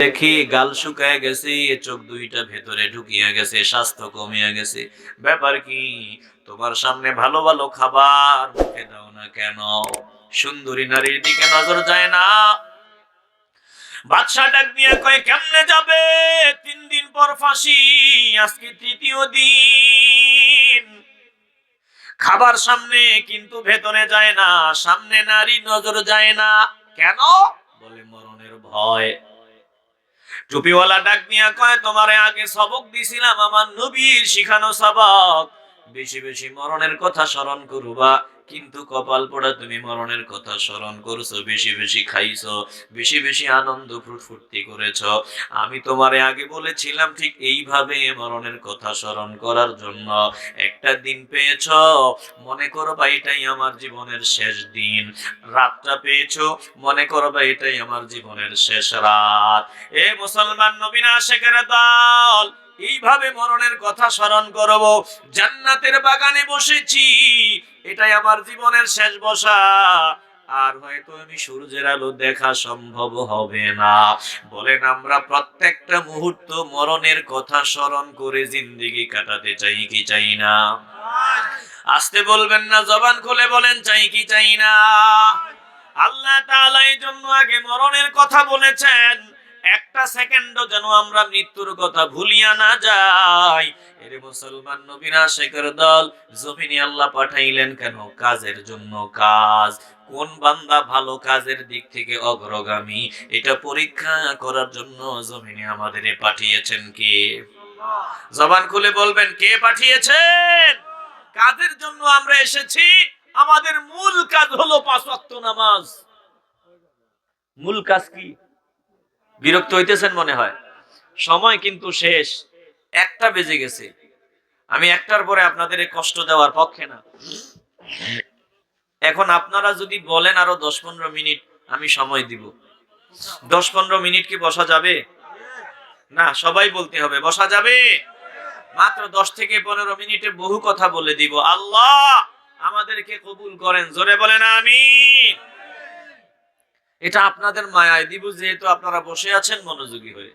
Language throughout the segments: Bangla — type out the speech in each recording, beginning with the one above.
দেখি গাল শুকায় গেছে চোখ দুইটা ভেতরে ঢুকিয়ে গেছে, স্বাস্থ্য কমিয়ে গেছে। ব্যাপার কি? তোমার সামনে ভালো ভালো খাবার মুখে দাও না কেন? সুন্দরী নারীর দিকে নজর যায় না। বাদশাহ ডাক দিয়ে কয়, কেমনে যাবে? তিন দিন পর ফাঁসি, আজকে তৃতীয় দিন। খাবার সামনে কিন্তু ভেতরে যায় না, সামনে নারী নজর যায় না। কেন? বলে মরণের ভয়। টুপিওয়ালা ডাক মিয়া কয়, তোমারে আগে সবক দিছিলাম, আমার নবীর শিখানো সবক। বেশি বেশি মরণের কথা স্মরণ করবা। কিন্তু কপাল পোড়া তুমি মরণের কথা স্মরণ করছ, বেশি বেশি খাইছো, বেশি বেশি আনন্দ ফুট ফুর্তি করেছ। আমি তোমারে আগে বলেছিলাম ঠিক এইভাবে মরণের কথা স্মরণ করার জন্য। একটা দিন পেয়েছ, মনে করবা এটাই আমার জীবনের শেষ দিন। রাতটা পেয়েছ, মনে করবা এটাই আমার জীবনের শেষ রাত। এ মুসলমান নবীনা শেখের দল, এইভাবে মরণের কথা স্মরণ করব। জান্নাতের বাগানে বসেছি এটাই আমার জীবনের শেষ বসা। আর হয়তো আমি সূর্যের আলো দেখা সম্ভব হবে না। বলেন, আমরা প্রত্যেকটা মুহূর্ত মরণের কথা স্মরণ করে জিন্দেগি কাটাতে চাই কি চাই না? আসতে বলবেন না, জবান খুলে বলেন, চাই কি চাই না? আল্লাহ তাআলা এই জন্য আগে মরণের কথা বলেছেন। একটা সেকেন্ডও যেন আমরা মৃত্যুর কথা ভুলিয়া না যাই। এর মুসলমান নবীনা শেখের দল, জমিনে আল্লাহ পাঠাইলেন কেন? কাজের জন্য কাজ। কোন বান্দা ভালো কাজের দিক থেকে অগ্রগামী? এটা পরীক্ষা করার জন্য জমিনে আমাদের পাঠিয়েছেন কে? জবান খুলে বলবেন, কে পাঠিয়েছেন? কাজের জন্য আমরা এসেছি। আমাদের মূল কাজ হলো পাঁচ নামাজ। মূল কাজ কি? বিরক্ত হইতেছেন মনে হয়। সময় কিন্তু শেষ। একটা বেজে গেছে। আমি একটার পরে আপনাদের কষ্ট দেওয়ার পক্ষে না। এখন আপনারা যদি বলেন আরও দশ পনেরো মিনিট, আমি সময় দিব। দশ পনেরো মিনিট কি বসা যাবে? না, সবাই বলতে হবে, বসা যাবে। মাত্র দশ থেকে পনেরো মিনিটে বহু কথা বলে দিব। আল্লাহ আমাদেরকে কবুল করেন। জোরে বলেন আমি এটা আপনাদের মায়ায় দিব, যেহেতু আপনারা বসে আছেন মনোযোগী হয়ে।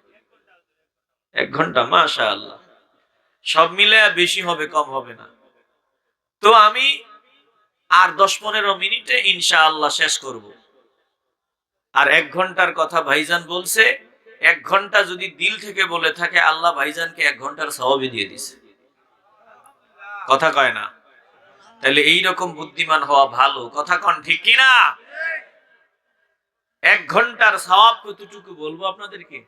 এক ঘণ্টা মাশা আল্লাহ সব মিলে বেশি হবে, কম হবে না। তো আমি আর দশ পনেরো মিনিটে ইনশা আল্লাহ শেষ করব। আর এক ঘণ্টার কথা ভাইজান বলছে, এক ঘণ্টা যদি দিল থেকে বলে থাকে, আল্লাহ ভাইজানকে এক ঘণ্টার স্বভাবই দিয়ে দিছে। কথা কয় না? তাহলে এইরকম বুদ্ধিমান হওয়া ভালো। কথা কন, ঠিক কিনা? এক ঘণ্টার সওয়াব কতটুকু বলব আপনাদেরকে?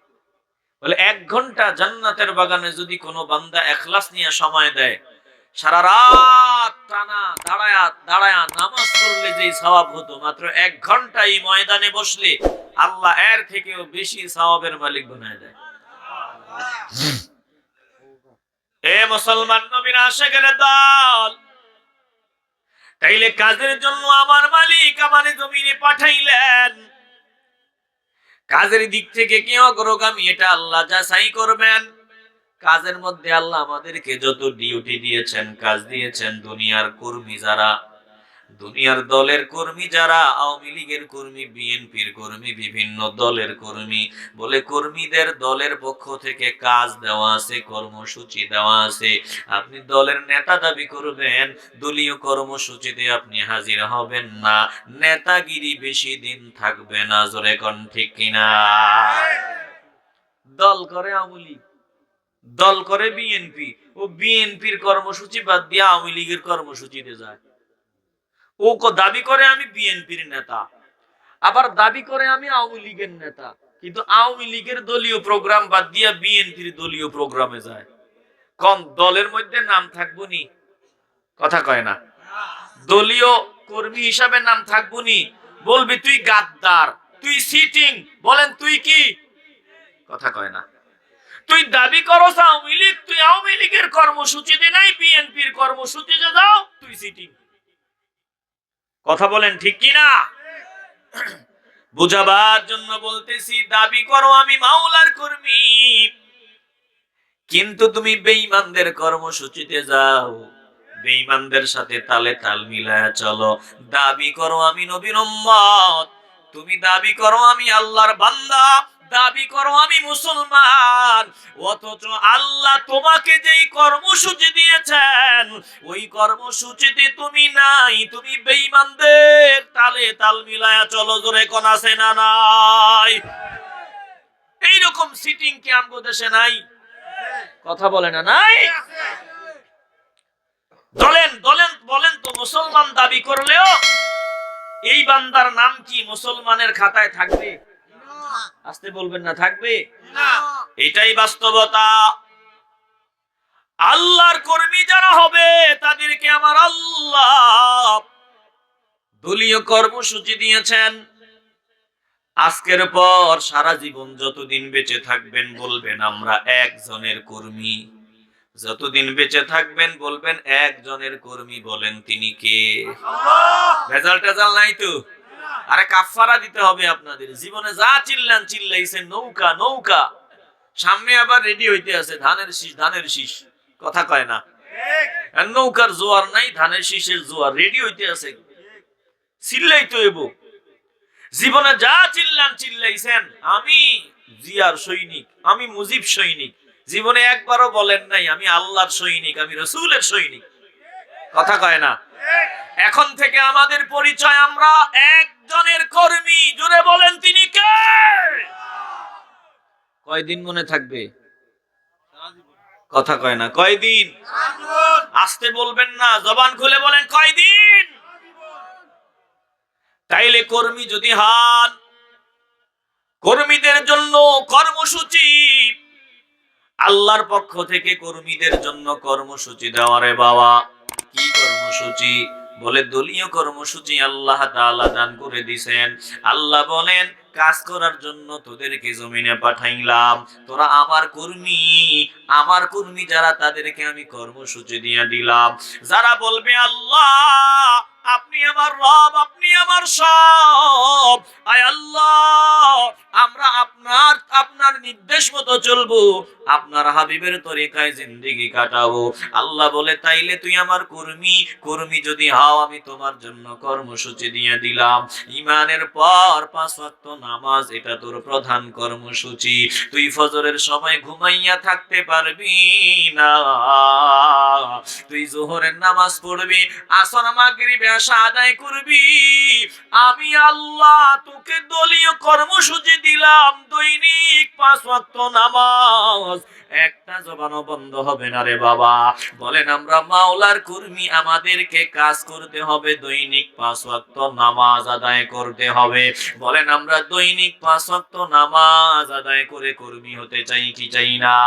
বলে, এক ঘণ্টা জান্নাতের বাগানে যদি কোনো বান্দা এখলাস নিয়ে সময় দেয়, সারা রাত টানা দাঁড়ায়া দাঁড়ায়া নামাজ পড়লে হতো, মাত্র এক ঘণ্টা এই ময়দানে বসলে আল্লাহ এর থেকেও বেশি সওয়াবের মালিক বানায় দেয়। এ মুসলমান নবীর আশেকের দল, তাইলে কাজের জন্য আমার মালিক আমার জমিনে পাঠাইলেন। কাজের দিক থেকে কে অগ্রগামী? এটা আল্লাহ যাচাই করবেন। কাজের মধ্যে আল্লাহ আমাদেরকে যত ডিউটি দিয়েছেন, কাজ দিয়েছেন, দুনিয়ার কর্মী যারা দুনিয়ার দলের কর্মী যারা, আওয়ামী লীগের কর্মী, বিএনপির কর্মী, বিভিন্ন দলের কর্মী বলে কর্মীদের দলের পক্ষ থেকে কাজ দেওয়া আছে, কর্মসূচি দেওয়া আছে। আপনি দলের নেতা দাবি করবেন, দলীয় কর্মসূচিতে আপনি হাজির হবেন না। নেতাগিরি বেশি দিন থাকবে না, জোরে কোন ঠিক কিনা? দল করে আওয়ামী লীগ, দল করে বিএনপি। ও বিএনপির কর্মসূচি বাদ দিয়ে আওয়ামী লীগের কর্মসূচিতে যায়। ও দাবি করে আমি বিএনপির নেতা, আবার দাবি করে আমি আওয়ামী লীগের নেতা। কিন্তু আওয়ামী লীগের দলীয় প্রোগ্রাম বাদ দিয়া বিএনপির দলীয় প্রোগ্রামে যায়। কম দলের মধ্যে নাম থাকব নি। কথা কয় না। দলীয় কর্মী হিসাবে নাম থাকব নি। বলবি তুই গাদ্দার, তুই সিটিং, বলেন তুই কি? কথা কয় না। তুই দাবি করস আওয়ামী লীগ, তুই আওয়ামী লীগের কর্মসূচিতে নাই, বিএনপির কর্মসূচিতে দাও তুই সিটিং। কথা বলেন ঠিক কি না বুঝাবার জন্য বলতেছি, দাবি করো আমি মাওলার কর্মী। কিন্তু তুমি বেঈমানদের কর্মসূচিতে যাও, বেঈমানদের সাথে তালে তাল মিলায়া চলো। দাবি করো আমি নবীর উম্মত, তুমি দাবি করো আমি আল্লাহর বান্দা। দাবি করো, আমি মুসলমান। অথচ আল্লাহ তোমাকে যেই কর্মসূচি দিয়েছেন, ওই কর্মসূচিতে তুমি নাই, তুমি বেঈমানদের তালে তাল মিলায়া চলো, জোরে কোন আছে না নাই? এইরকম সিটিং কি আমগো দেশে নাই? কথা বলে না নাই? দলেন দলেন, বলেন তো, মুসলমান দাবি করলেও এই বান্দার নাম কি মুসলমানের খাতায় থাকবে? আসতে বলবেন না থাকবে? এটাই বাস্তবতা। আল্লাহর কর্মী যারা হবে তাদেরকে আমার আল্লাহ দলীয় কর্মসূচি দিয়েছেন। আজকের পর সারা জীবন যতদিন বেঁচে থাকবেন বলবেন আমরা একজনের কর্মী। যতদিন বেঁচে থাকবেন বলবেন একজনের কর্মী বলেন তিনি কে? ভেজাল টেজাল নাই তো? আরে কাফারা দিতে হবে আপনাদের। জীবনে যা চিল্লান চিল্লাইছেন, নৌকা নৌকা। সামনে আবার রেডি হইতে আছে, ধানের শীষ ধানের শীষ। কথা কয় না। নৌকার জোয়ার নাই, ধানের শীষের জোয়ার রেডি হইতে আছে। চিল্লাই তো এবো জীবনে যা চিল্লান চিল্লাইছেন, আমি জিয়ার সৈনিক, আমি মুজিব সৈনিক। জীবনে একবারও বলেন নাই, আমি আল্লাহর সৈনিক, আমি রসুলের সৈনিক। কথা কয় না। এখন থেকে আমাদের পরিচয় আমরা একজনের কর্মী জুড়ে বলেন তিনি কে? কয়দিন মনে থাকবে? কথা কয় না, কয়দিন? আসতে বলবেন না, জবান খুলে বলেন কয়দিন? তাইলে কর্মী যদি হান কর্মীদের জন্য কর্মসূচি। আল্লাহর পক্ষ থেকে কর্মীদের জন্য কর্মসূচি দেওয়ারে বাবা। কি কর্মসূচি? বলে, দলীয় কর্মসূচি আল্লাহ তাআলা দান করে দিছেন। আল্লাহ বলেন, কাজ করার জন্য তোদেরকে জমিনে পাঠাইলাম। তোরা আমার কর্মী। আমার কর্মী যারা তাদেরকে আমি কর্মসূচি দিয়ে দিলাম। যারা বলবে, আল্লাহ আপনি আমার রব, আপনি আমার সব। আয় আল্লাহ, আমরা আপনার আপনার নির্দেশ মতো চলবো। আপনার হাবিবের তরিকায় জিন্দেগি কাটাবো। আল্লাহ বলে, তাইলে তুই আমার কর্মী। কর্মী যদি হও, আমি তোমার জন্য কর্মসূচি দিয়ে দিলাম। ইমানের পর পাঁচ ওয়াক্ত নামাজ, এটা তোর প্রধান কর্মসূচি। তুই ফজরের সময় ঘুমাইয়া থাকতে পারবি না। তুই জোহরের নামাজ পড়বি, আসর মাগরিবে করবি। আমি আল্লাহ তোকে দলীয় কর্মসূচি দিলাম, দৈনিক পাঁচ ওয়াক্ত নামাজ। একটা জবানও বন্ধ হবে না রে বাবা। বলেন, আমরা মাওলার কর্মী, আমাদেরকে কাজ করতে হবে, দৈনিক পাঁচ ওয়াক্ত নামাজ আদায় করতে হবে। বলেন, আমরা দৈনিক পাঁচ ওয়াক্ত নামাজ আদায় করে কর্মী হতে চাই কি চাই না?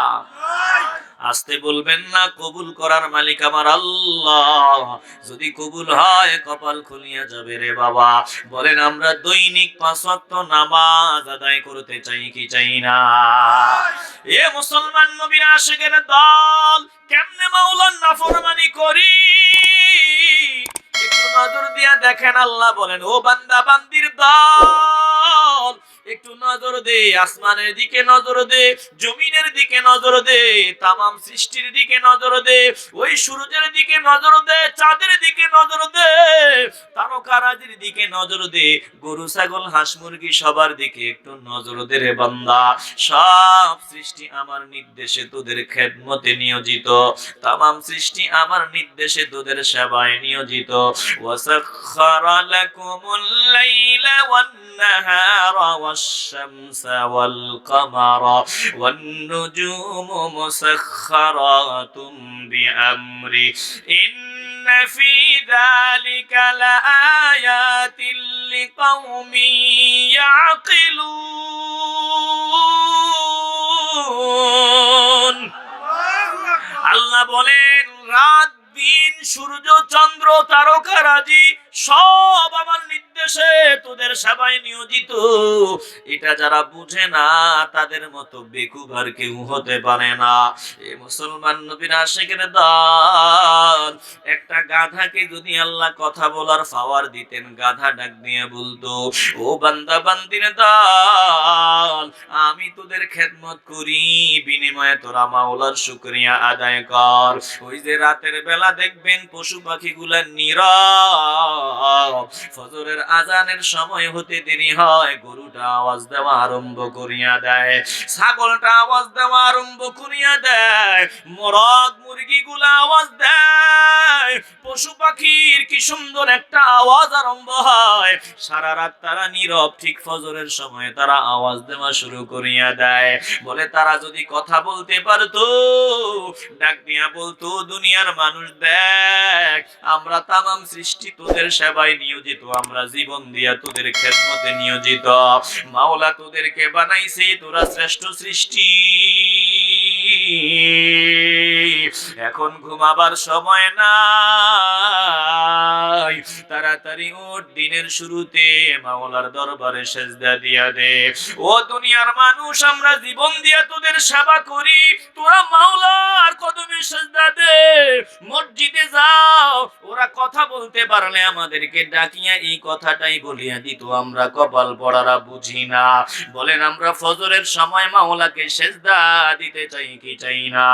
আসতে বলবেন না, কবুল করার মালিক আমার আল্লাহ। যদি কবুল হয়, কপাল খুলিয়া যাবে রে বাবা। বলেন, আমরা দৈনিক পাঁচ নামাজ আদায় করতে চাই কি চাই না? এ মুসলমান নবীর আশেকের দল, কেমনে মাওলার নাফরমানি করি? একটু নজর দিয়া দেখেন, আল্লাহ বলেন, ও বান্দা, বান্দির দল। একটু নজর দে, আসমানের দিকে নজর দে, জমিনের দিকে নজর দে, তামাম সৃষ্টির দিকে নজর দে, ওই সূর্যের দিকে নজর দে, চাঁদের দিকে নজর দে, তারকারাজির দিকে নজর দে, গরু, ছাগল, হাঁস, মুরগি সবার দিকে একটু নজর দে রে বান্দা। সব সৃষ্টি আমার নির্দেশে তোদের খেদমতে নিয়োজিত, তামাম সৃষ্টি আমার নির্দেশে তোদের সেবায় নিয়োজিত। ওয়াসাখখারা লাকুমুল লাইলা ওয়ান নাহারা والشمس والقمر والنجوم مسخرات بأمره إن في ذلك لآيات لقوم يعقلون আল্লাহ বলেন রাত দিন সূর্য চন্দ্র তারকারাজি সব আমার নির্দেশে তোদের সেবায় নিয়োজিত। এটা যারা বুঝে না, তাদের মতো বেকুব আর কেউ হতে পারে না। এ মুসলমান নবীর আশেকের দল একটা গাধাকে যদি আল্লাহ কথা বলার পাওয়ার দিতেন, গাধা ডাক দিয়ে বলতো, ও বান্দা, বান্দির দল আমি তোদের খেদমত করি, বিনিময়ে তোরা মাওলার শুকরিয়া আদায় কর। ওই যে রাতের বেলা দেখবেন পশু পাখিগুলা নীরব ফজরের আজানের সময় হতে দেরি হয়। গরুটা আওয়াজ দেওয়া আরম্ভ করিয়া দেয়। ছাগলটা আওয়াজ দেওয়া আরম্ভ করিয়া দেয়। মরদ মুরগিগুলা আওয়াজ দেয়। পশু পাখির কি সুন্দর একটা আওয়াজ আরম্ভ হয়। সারা রাত তারা নীরব, ঠিক ফজরের সময় তারা আওয়াজ দেওয়া শুরু করিয়া দেয়। বলে, তারা যদি কথা বলতে পারতো, ডাক দিয়া বলতো, দুনিয়ার মানুষ দেখ, আমরা তামাম সৃষ্টি তোদের সেবায় নিয়োজিত, আমরা জীবন দিয়া তোদের খেদমতে নিয়োজিত। মাওলা তোদেরকে বানাইছে তোরা শ্রেষ্ঠ সৃষ্টি। এখন ঘুমাবার সময় নাই। তাড়াতাড়ি ওর দিনের শুরুতে মাওলার দরবারে সেজদা দিয়া দে। ও দুনিয়ার মানুষ, আমরা জীবন দিয়া তোদের সেবা করি। তোরা মাওলার কদমে সেজদা দে। মসজিদে যাও, ওরা কথা বলতে পারলে আমাদেরকে ডাকিয়া এই কথাটাই বলিয়া দিত। আমরা কপাল পড়ারা বুঝি না। বলেন, আমরা ফজরের সময় মাওলাকে সেজদা দিতে চাই কি চাই না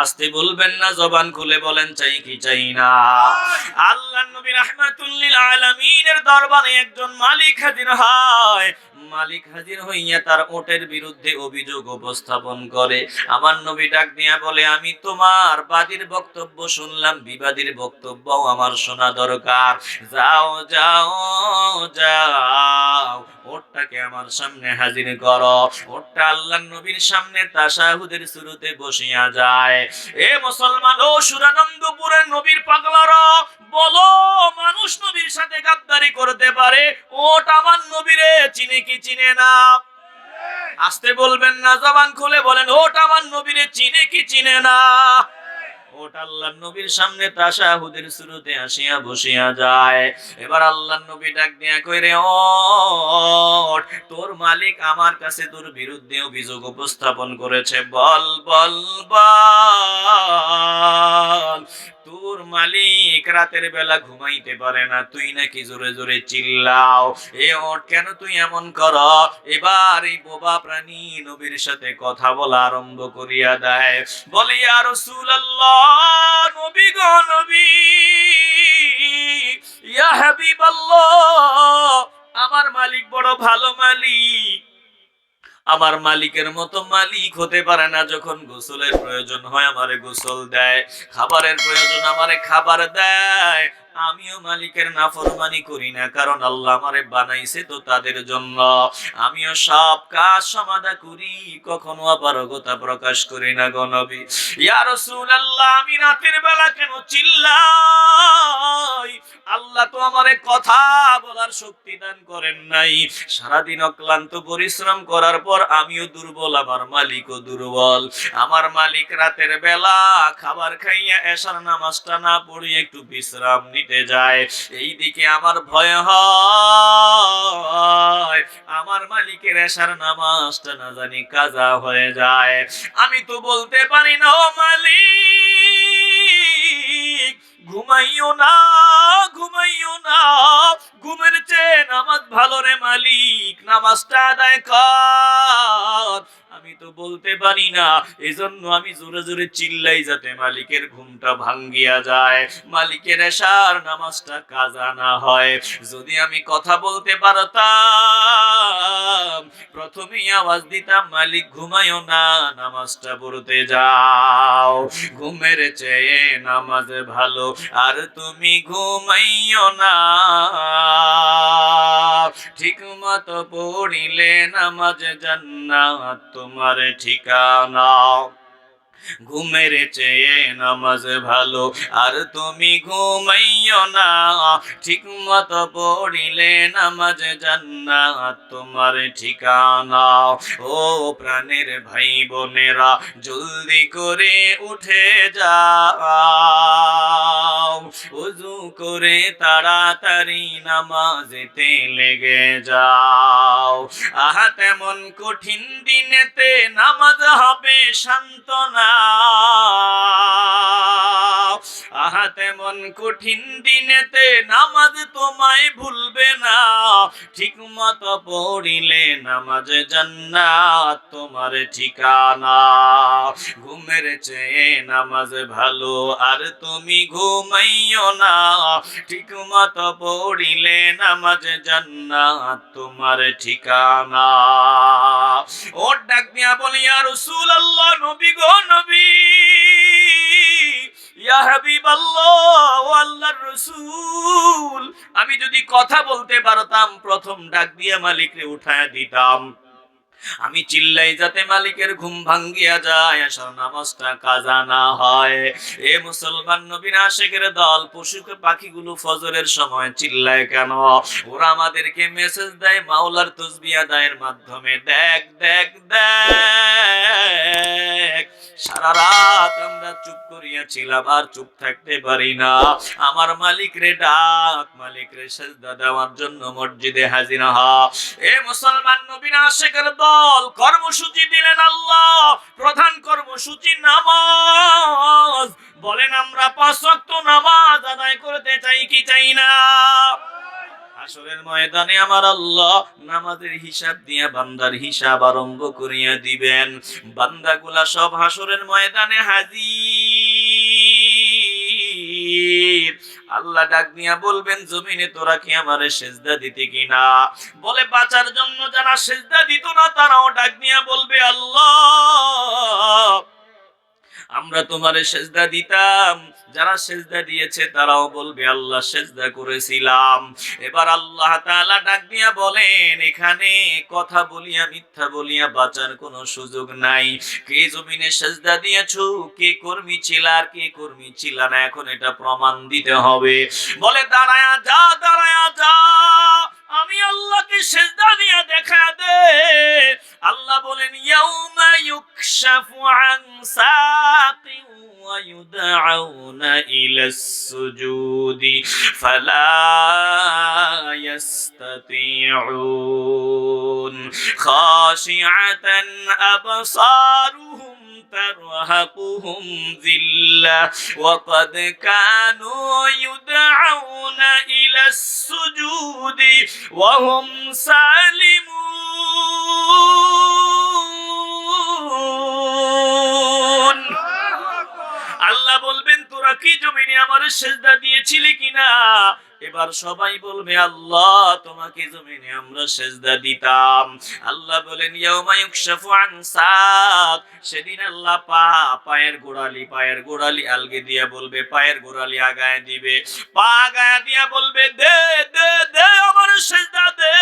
আসতে বলবেন না, জবান খুলে বলেন, চাই কি চাই না আল্লাহ নবী রহমাতুল্লিল আলামিনের দরবারে একজন মালিক হাজির হয়। মালিক হাজির হইয়া তার ওটের বিরুদ্ধে অভিযোগ উপস্থাপন করে। আমার নবী ডাক দিয়া বলে, আমি তোমার বাদীর বক্তব্য শুনলাম, বিবাদীর বক্তব্যও আমার শোনা দরকার। যাও যাও যাও, ওটটাকে আমার সামনে হাজির করো। ওটটা আল্লাহ নবীর সামনে তাসাহুদের শুরুতে বসিয়া যায়। এ মুসলমান, ও সুরানন্দপুরের নবীর পাগলারা, বলো, মানুষ নবীর সাথে গাদ্দারি করতে পারে? ওট আমার নবীরে চিনে কি চিনে না। আসতে বলবেন না, জবান খুলে বলেন, ওটা আমার নবীরে চিনে কি চিনে না? ওটা আল্লাহ নবীর সামনে তাসাহুদের শুরুতে আসিয়া বসিয়া যায়। এবার আল্লাহ নবী ডাক দিয়া কইরে ওট তোর মালিক আমার কাছে তোর বিরুদ্ধে অভিযোগ উপস্থাপন করেছে। বল বল বল। তোর মালিক রাতের বেলা ঘুমাইতে পারে না, তুই নাকি জোরে জোরে চিল্লাও। এ ওট কেন তুই এমন কর? এবার এই বোবা প্রাণী নবীর সাথে কথা বলা আরম্ভ করিয়া দেয়। বলে, ইয়া রাসূলুল্লাহ, নবী আমার মালিক বড় ভালো মালিক। আমার মালিকের মতো মালিক হতে পারে না যখন গোসলের প্রয়োজন হয়, আমারে গোসল দেয়, খাবারের প্রয়োজন আমারে খাবার দেয়। আমিও মালিকের নাফরমানি করি না, কারণ আল্লাহ আমারে বানাইছে তো তাদের জন্য। আমিও সব কাজ সমাধা করি, কখনো আবার অপারগতা প্রকাশ করি না গনবী ইয়া রাসূলুল্লাহ, আমি রাতের বেলা কেন চিল্লাই আল্লাহ তো আমারে কথা বলার শক্তি দান করেন নাই। সারাদিন অক্লান্ত পরিশ্রম করার পর আমিও দুর্বল, আমার মালিকও দুর্বল। আমার মালিক রাতের বেলা খাবার খাইয়া এসার নামাজটা না পড়ি একটু বিশ্রাম নিতে যায়। এই দিকে আমার ভয় হয়, আমার মালিকের এসার নামাজটা না জানি কাজা হয়ে যায়। আমি তো বলতে পারি না মালিক ঘুমাইও না ঘুমাইও না। ঘুমের চেয়ে নামাজ ভালো রে মালিক নামাজটা আদায় কর। আমি তো বলতে পারি না। এজন্য আমি জোরে জোরে চিল্লাই যাতে মালিকের ঘুমটা ভাঙ্গিয়া যায়। মালিকের এশার নামাজটা কাজা না হয়। যদি আমি কথা বলতে পারতাম, প্রথমেই আওয়াজ দিতাম, মালিক ঘুমায়ও না, নামাজটা পড়তে যাও। ঘুমের চেয়ে নামাজ ভালো, আর তুমি ঘুমাইও না। ঠিক মতো পড়িলে নামাজ জান্নাত তোমার ঠিকানা। ঘুমের চেয়ে নামাজ ভালো। আর তুমি ঘুমাইও না ঠিক মতো পড়িলে নামাজ জান্নাত তোমার ঠিকানা। ও প্রাণের ভাই বোনেরা জলদি করে উঠে যাও। উজু করে তাড়াতাড়ি নামাজেতে লেগে যাও। আহা, তেমন কঠিন দিনেতে নামাজ হবে সান্ত্বনা। কঠিন দিনেতে নামাজ তোমায় ভুলবে না। ঠিক মতো পড়িলে নামাজ জান্নাত তোমার ঠিকানা। ঘুমের চেয়ে নামাজ ভালো, আর তুমি ঘুমাইও না। ঠিক মতো পড়িলে নামাজ জান্নাত তোমার ঠিকানা। ও ডাক দিয়া বলি ইয়া রাসূলুল্লাহ, নবী গো রাসূল। আমি যদি কথা বলতে পারতাম প্রথম ডাক দিয়ে মালিকরে উঠায় দিতাম। আমি চিল্লাই যাতে মালিকের ঘুম ভাঙ্গিয়া যায়, আসার নামাজটা কাজা না হয়। এ মুসলমান নবীন আশেকের দল পশু পাখিগুলো ফজরের সময় চিল্লায় কেন? ওরা আমাদেরকে মেসেজ দেয়, মাওলার তসবিয়া দায়ের মাধ্যমে। দেখ দেখ দেখ, সারা রাত আমরা চুপ করিয়াছিলাম, আর চুপ থাকতে পারি না। আমার মালিক রে ডাক মালিক রে সেজদা দেওয়ার জন্য মসজিদে হাজির হ। এ মুসলমান নবীন আশেকের দল কর্মসূচি দিলেন আল্লাহ, প্রধান কর্মসূচি নামাজ। বলেন, আমরা পাঁচ ওয়াক্ত নামাজ আদায় করতে চাই কি চাই না? হাসরের ময়দানে আমার আল্লাহ নামাজের হিসাব দিয়া বান্দার হিসাব আরম্ভ করিয়া দিবেন। বান্দাগুলা সব হাসরের ময়দানে হাজির। আল্লাহ ডাক দিয়া বলবেন, জমিনে তোরা কি আমারে সেজদা দিতে কিনা? বলে, বাঁচার জন্য যারা সেজদা দিত না, তারাও ডাক দিয়া বলবে, আল্লাহ, আমরা তোমারে সেজদা দিতাম। যারা সেজদা দিয়েছে তারাও বলবে, আল্লাহ সেজদা করেছিলাম। এবার আল্লাহ তাআলা ডাক দিয়া বলেন, এখানে কথা বলিয়া, মিথ্যা বলিয়া বাঁচার কোনো সুযোগ নাই। কে জমিনে সেজদা দিয়েছ? কে কর্মী ছিল আর কে কর্মী ছিল না? এখন এটা প্রমাণ দিতে হবে। বলে, দাঁড়ায়া যা দাঁড়ায়া যা। আমি আল্লাহকে সেজদা দিয়া দেখা দে আল্লাহ বলেন ইয়াউমা ইউকশাফু আন সাকিন ওয়া ইউদআউনা ইলাস সুজুদি ফালা يستطيعون خاشعة أبصارهم ترهقهم ذلة وقد كانوا يدعون إلى السجود وهم سالمون আল্লাহ বলবেন তোরা কি জমিনে আমার সেজদা দিয়েছিলি কিনা এবার সবাই বলবে, আল্লাহ, তোমাকে জমিনে আমরা সেজদা দিতাম। আল্লাহ বলেন সেদিন আল্লাহ পা, পায়ের গোড়ালি পায়ের গোড়ালি আলগে দিয়া বলবে, পায়ের গোড়ালি আগায় দিবে। পা আগায় দিয়া বলবে, দে দে দে আমার সেজদা দে।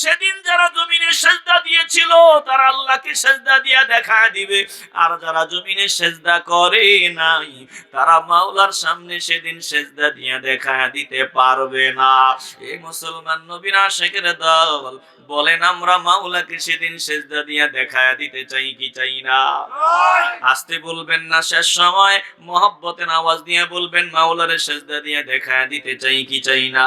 সেদিন যারা জমিনে সেজদা দিয়েছিল, তারা আল্লাহকে সেজদা দিয়া দেখা দিবে। আর যারা জমিনে সেজদা করে নাই, তারা মাওলার সামনে সেদিন সেজদা দিয়া দেখা দিতে পারবে না। এই মুসলমান নবীরা শেখের দল বলেন আমরা মাওলাকে সেদিন সেজদা দিয়া দেখা দিতে চাই কি চাই না? আসতে বলবেন না শেষ সময় মহব্বতের আওয়াজ দিয়ে বলবেন মাওলারে সেজদা দিয়ে দেখা দিতে চাই কি চাই না?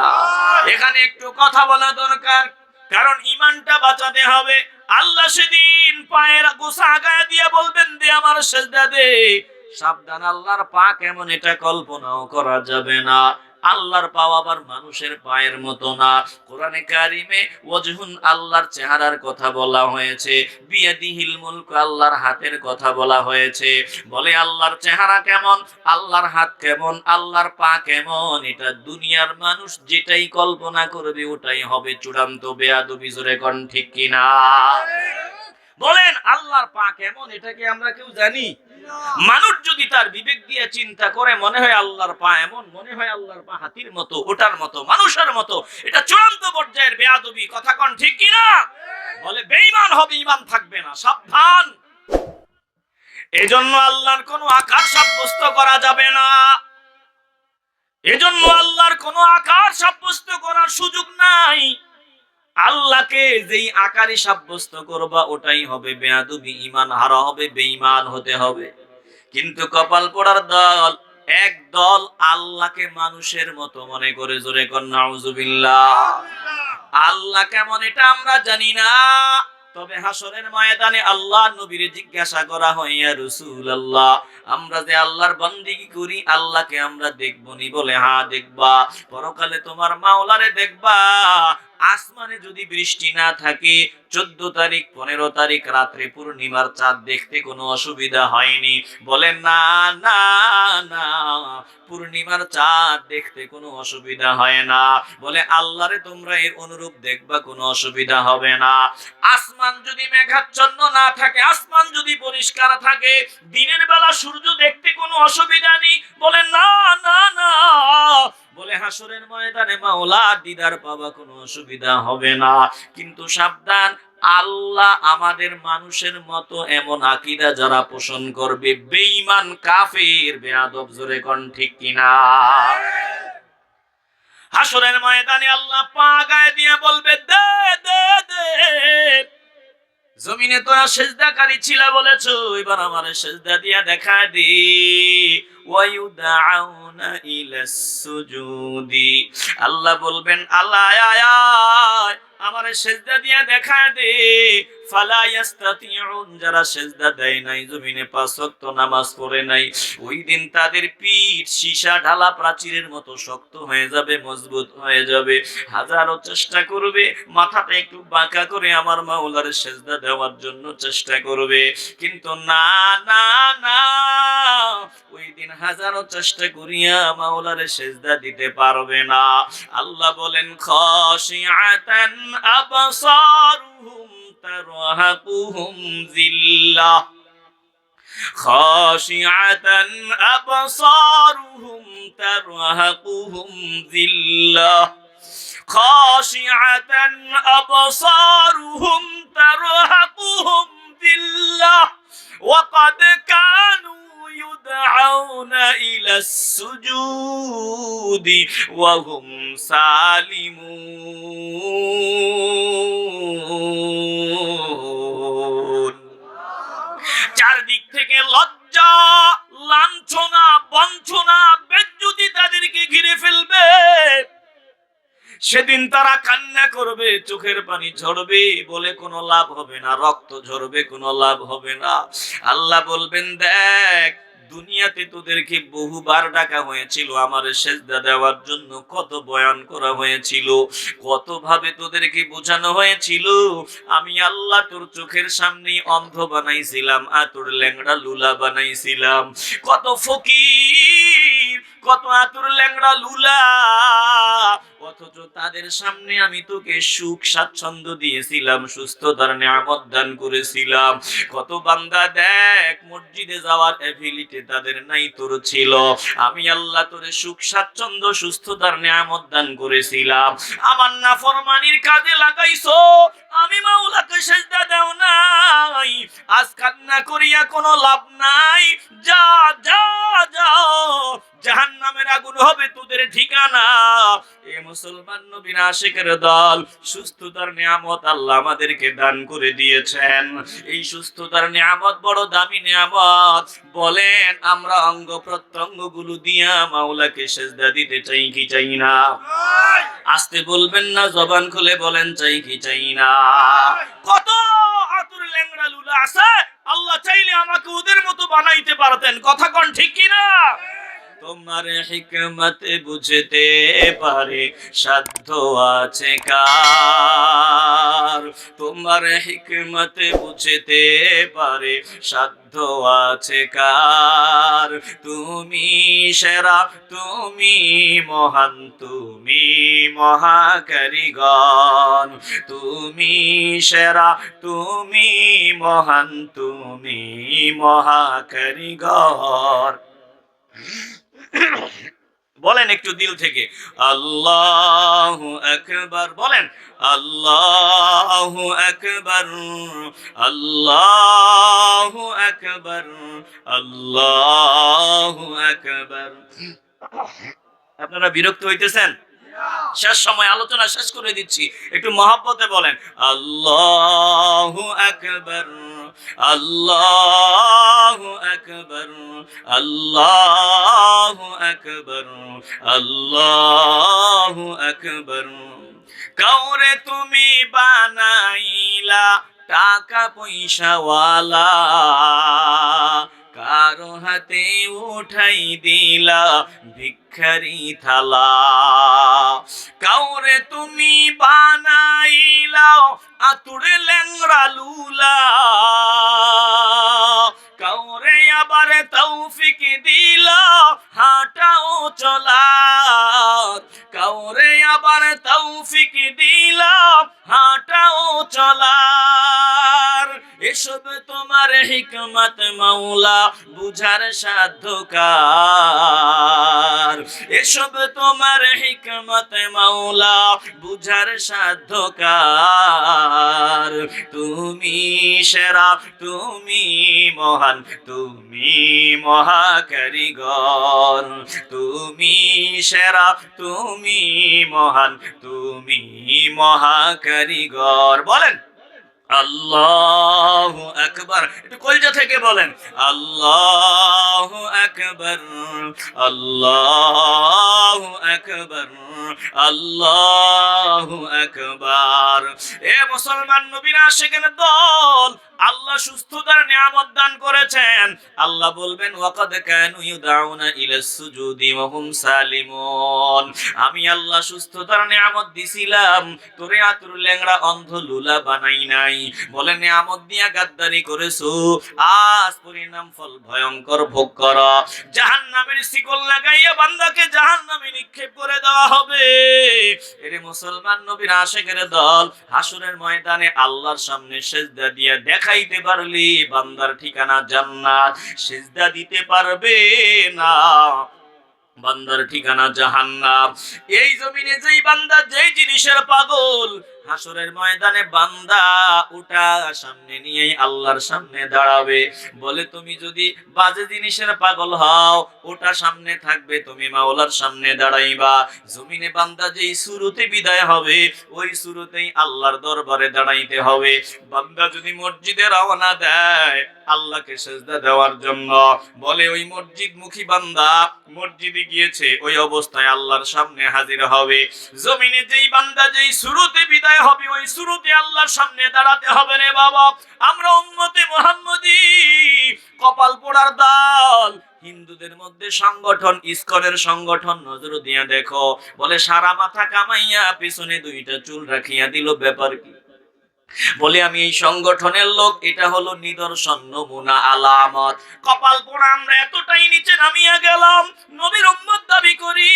এখানে একটু কথা বলা দরকার কারণ ইমানটা বাঁচাতে হবে। আল্লাহ সেদিন পায়ের গোসা আগায় দিয়ে বলবেন দে আমার সেজদা দে। সাবধান আল্লাহর পা কেমন এটা কল্পনাও করা যাবে না। আল্লাহর পা আবার মানুষের পায়ের মতো না। কোরআনে কারিমে ওয়াজহুন আল্লাহর চেহারার কথা বলা হয়েছে। বিয়াদিহিল মুলক আল্লাহর হাতের কথা বলা হয়েছে। বলে আল্লাহর চেহারা কেমন? আল্লাহর হাত কেমন? আল্লাহর পা কেমন? এটা দুনিয়ার মানুষ যেটাই কল্পনা করবে ওটাই হবে চূড়ান্ত বেয়াদবি। জোরে কোন ঠিক কিনা? বলেন, আল্লাহর পা কেমন এটা কি আমরা কেউ জানি? মানুষ যদি তার বিবেক দিয়ে চিন্তা করে, মনে হয় আল্লাহর পা এমন, মনে হয় আল্লাহর পা হাতির মতো, ওটার মতো, মানুষের মতো, এটা চূড়ান্ত পর্যায়ের বেয়াদবি, কথা কন ঠিক কিনা? বলে, বেঈমান হবে ইমান থাকবে না, সাবধান। এজন্য আল্লাহর কোনো আকার সাব্যস্ত করা যাবে না। এজন্য আল্লাহর কোনো আকার সাব্যস্ত করার সুযোগ নাই। আল্লাহকে যেই আকারে সাব্যস্ত করবা, ওটাই হবে বেয়াদবি ইমান হারা হবে, বেঈমান হতে হবে। কিন্তু কপাল পড়ার দল, এক দল আল্লাহকে মানুষের মতো মনে করে জোরে কর, নাউজুবিল্লাহ। আল্লাহ কেমন এটা আমরা জানি না। তবে হাসরের ময়দানে আল্লাহ নবীর জিজ্ঞাসা করা হয়, ইয়া রাসূলুল্লাহ, আমরা যে আল্লাহর বান্দিগি করি, আল্লাহকে আমরা দেখবনি বলে হ্যাঁ দেখবা। পরকালে তোমার মাওলারে দেখবা। আসমানে যদি বৃষ্টি না থাকে, চোদ্দ তারিখ, পনেরো তারিখ রাত্রে পূর্ণিমার চাঁদ দেখতে কোনো অসুবিধা হয়নি। বলেন, না না না, পূর্ণিমার চাঁদ দেখতে কোনো অসুবিধা হয় না। বলে, আল্লাহরে তোমরা এর অনুরূপ দেখবা, কোনো অসুবিধা হবে না। আসমান যদি মেঘাচ্ছন্ন না থাকে, আসমান যদি পরিষ্কার থাকে, দিনের বেলা সূর্য দেখতে কোনো অসুবিধা নেই। বলে না না না বলে হাসরের ময়দানে মাওলা দিদার পাবা কোনো অসুবিধা হবে না। কিন্তু সাবধান, আল্লাহ আমাদের মানুষের মতো এমন আকিদা যারা পোষণ করবে, বেঈমান, কাফের, বেয়াদব, জোরে কোন ঠিক কিনা? হাসরের ময়দানে আল্লাহ পা গায়ে দিয়ে বলবে, দে দে দে। জমিনে তোরা সেজদাকারী ছিল বলেছ, এবার আমার সেজদা দিয়া দেখা দি। ওয়ায়ুদাউনা ইলাস সুজুদি আল্লাহ বলবেন আল্লাহ আয় আয় আয় আমার সেজদা দিয়া দেখা দে। যারা সেজদা দেয় নাই, জমিনে পাঁচ নামাজ পড়ে নাই, ওই দিন তাদের পিঠ সীসা ঢালা প্রাচীরের মতো শক্ত হয়ে যাবে, মজবুত হয়ে যাবে। হাজারো চেষ্টা করবে, মাথাটা একটু বাঁকা করে আমার মাওলার সেজদা দেওয়ার জন্য চেষ্টা করবে। কিন্তু না না না, ওই দিন হাজারো চেষ্টা করিয়া মাওলার সেজদা দিতে পারবে না। আল্লাহ বলেন খশিআতান أبصارهم ترهقهم ذلة. خاشعة أبصارهم ترهقهم ذلة. خاشعة أبصارهم ترهقهم ذلة. وقد كانوا يدعون إلى السجود وهم سالمون চারদিক থেকে লজ্জা লাঞ্ছনা বঞ্চনা বেজ্জুতি তাদেরকে ঘিরে ফেলবে সেদিন তারা কান্না করবে চোখের পানি ঝরবে বলে কোনো লাভ হবে না রক্ত ঝরবে কোনো লাভ হবে না আল্লাহ বলবেন দেখ দুনিয়াতে তোদেরকে বহুবার ডাকা হয়েছিল, আমার সেজদা দেওয়ার জন্য কত বয়ান করা হয়েছিল কত ভাবে তোদেরকে বোঝানো হয়েছিল। আমি আল্লাহ তোর চোখের সামনে অন্ধ বানাইছিলাম, আর তোর ল্যাংড়া লুলা বানাইছিলাম। কত ফকির, কত আতুর ল্যাংড়া লুলা অথচ তাদের সামনে আমি তোকে সুখ, স্বাচ্ছন্দ্য দিয়েছিলাম, সুস্থতার নিয়ামত দান করেছিলাম। কত বান্দা দেখ, মসজিদে যাওয়ার এফিলিটি তাদের নাই, তোর ছিল। আমি আল্লাহ তোরে সুখ, স্বাচ্ছন্দ্য, সুস্থতার নিয়ামত দান করেছিলাম। আমার না ফরমানির কাজে লাগাইছো, আমি মাওলাকে সেজদা দাও নাই। আজ কান্না করিয়া কোনো লাভ নাই। যা যা, যাও। জাহান্নামের আগুন হবে তোদের ঠিকানা। এ মুসলমান নবীন আশিকের দল, সুস্থতার নিয়ামত আল্লাহ আমাদেরকে দান করে দিয়েছেন। এই সুস্থতার নিয়ামত বড় দামি নিয়ামত। বলেন, আমরা অঙ্গ প্রত্যঙ্গগুলো দিয়া মাওলাকে সেজদা দিতে চাই কি চাই না? আসতে বলবেন না, জবান খুলে বলেন চাই কি চাই না? কত আতুর ল্যাংড়া লুলা আছে, আল্লাহ চাইলে আমাকে ওদের মতো বানাইতে পারতেন। কথা কোন ঠিক কিনা? তোমার হিকমত বুঝতে পারে, সাধ্য আছে কার? তোমার হিকমত বুঝতে পারে, সাধ্য আছে কার? তুমি সেরা, তুমি মহান, তুমি মহাকারিগণ। তুমি সেরা, তুমি মহান, তুমি মহাকারিগণ। বলেন একটু দিল থেকে। আল্লাহ আকবার বলেন। আল্লাহ আকবার আল্লাহ আকবার আল্লাহ আকবার। আপনারা বিরক্ত হইতেছেন? শেষ সময় আলোচনা শেষ করে দিচ্ছি। একটু মহাব্বতে বলেন, আল্লাহ আকবার আল্লাহ আকবার আল্লাহ আকবার আল্লাহ আকবার। কাউরে তুমি বানাইলা টাকা পয়সাওয়ালা কারও হাতে উঠাই দিলা ভিক্ষারি থালা। কাউরে তুমি বানাইলাও আতুরে ল্যাংড়া লুলা। কাউরে আবার তৌফিক দিল, হাঁটাও চলা। কাউরে আবার তৌফিক দিল, হাঁটাও এসব তোমার হিকমত মাওলা বুঝার সাধ্য কার এসব তোমার হিকমত মাওলা বুঝার সাধ্য কার তুমি সেরা, তুমি মহান, তুমি মহাকারিগর তুমি সেরা, তুমি মহান, তুমি মহাকারিগর। বলেন। আল্লাহ আকবার। একটু কলজা থেকে বলেন, আল্লাহ আকবার আল্লাহ আকবার আল্লাহ আকবার। এ মুসলমান নবীরা সেখানে দল, আল্লাহ সুস্থতার নিয়ামত দান করেছেন। আল্লাহ বলবেন, ওয়াকাদ কানু ইউদাউনা সুজুদি ওয়া হুম সালিমুন। আমি আল্লাহ সুস্থতার নিয়ামত দিছিলাম, তোরে আতুর ল্যাংড়া অন্ধ লুলা বানাই নাই। বলে, নিয়ামত দিয়া গাদ্দারি করেছ, আজ পরিণাম ফল ভয়ঙ্কর ভোগ কর। জাহান্নামের শিকল লাগাইয়া বান্দাকে জাহান্নামে নিক্ষেপ করে দেওয়া হবে। এরে মুসলমান নবীর আশেকের দল, হাসুরের ময়দানে আল্লাহর সামনে সেজদা দিয়া দেখাইতে পারলি বান্দার ঠিকানা জান্নাত, সিজদা দিতে পারবে না। বান্দার ঠিকানা জাহান্নাম। এই জমিনে যেই বান্দা যেই জিনিসের পাগল হাসরের ময়দানে বান্দা ওটা সামনে নিয়ে আল্লাহর সামনে দাঁড়াবে। বলে, তুমি যদি বাজে জিনিসের পাগল হও, ওটা সামনে থাকবে, তুমি মাওলার সামনে দাঁড়াইবা। জমিনে বান্দা যেই শুরুতে বিদায় হবে, ওই শুরুতেই আল্লাহর দরবারে দাঁড়াইতে হবে। বান্দা যদি মসজিদে রওনা দেয়, আল্লাহকে সেজদা দেওয়ার জন্য। বলে, ওই মসজিদ মুখী বান্দা মসজিদে গিয়েছে, ওই অবস্থায় আল্লাহর সামনে হাজির হবে। জমিনে যেই বান্দা যেই শুরুতে বিদায় হবে, ওই শুরুতে আল্লাহর সামনে দাঁড়াতে হবে রে বাবা। আমরা উম্মতে মোহাম্মদি। কপাল পোড়ার দল। হিন্দুদের মধ্যে সংগঠন, ইস্কনের সংগঠন, নজর দিয়া দেখো। বলে, সারা মাথা কামাইয়া পিছনে দুইটা চুল রাখিয়া দিল, ব্যাপার কি? বলে আমি এই সংগঠনের লোক, এটা হলো নিদর্শন, নমুনা, আলামত। কপাল পোড়া, আমরা এতটাই নিচে নামিয়া গেলাম, নবীর উম্মত দাবি করি।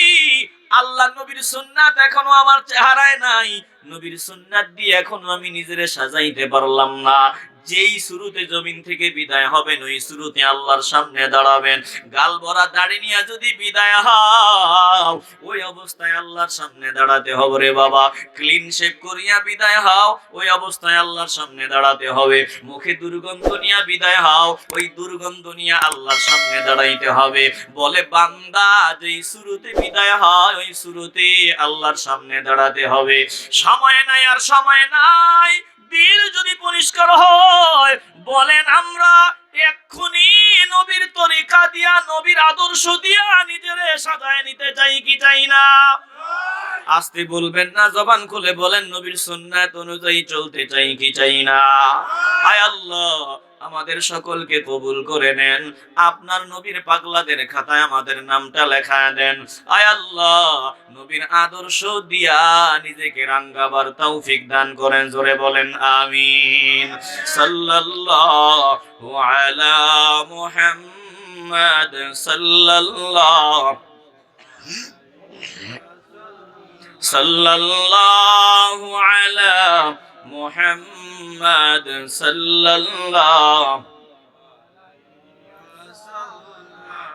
আল্লাহ নবীর সুন্নাত এখনও আমার চেহারায় নাই। নবীর সুন্নাত দিয়ে এখনও আমি নিজেরে সাজাইতে পারলাম না। যেই শুরুতে জমিন থেকে বিদায় হবেন, ওই শুরুতে আল্লাহর সামনে দাঁড়াবেন। গাল ভরা দাড়ি নিয়ে যদি বিদায় হও, ওই অবস্থায় আল্লাহর সামনে দাঁড়াতে হবে রে বাবা। ক্লিন শেপ করিয়া বিদায় হও, ওই অবস্থায় আল্লাহর সামনে দাঁড়াতে হবে। মুখে দুর্গন্ধ নিয়ে বিদায় হও, ওই দুর্গন্ধ নিয়ে আল্লাহর সামনে দাঁড়াইতে হবে। বলে, বান্দা, যেই শুরুতে বিদায় হয়, ওই শুরুতে আল্লাহর সামনে দাঁড়াতে হবে। সময় নাই আর সময় নাই দিল যদি পরিষ্কার হয়, বলেন আমরা এক্ষুনি নবীর তরিকা দিয়া, নবীর আদর্শ দিয়া নিজের সাজায় নিতে চাই কি চাই না? আসতে বলবেন না, জবান খুলে বলেন, নবীর সুন্নাত অনুযায়ী চলতে চাই কি চাই না? আয় আল্লাহ আমাদের সকলকে কবুল করে নেন। আপনার নবীর পাগলাদের খাতায় আমাদের নামটা লেখা দেন। আয় আল্লাহ, নবীর আদর্শ দিয়া নিজেকে রাঙ্গাবার তৌফিক দান করেন, জোরে বলেন আমিন। সাল্লাল্লাহু আলা মুহাম্মাদ, সাল্লাল্লাহু। সাল্লাল্লাহু আলা মুহাম্মাদ সাল্লাল্লাহু।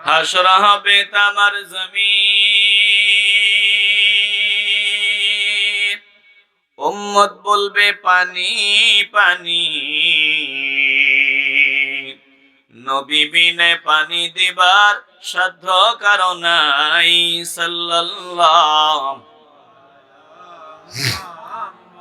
হাসর হবে তামার জমিন। উম্মত বলবে, পানি পানি। নবী বিনে পানি দিবার সাধ্য কারণাই সাল্লাল্লাহ।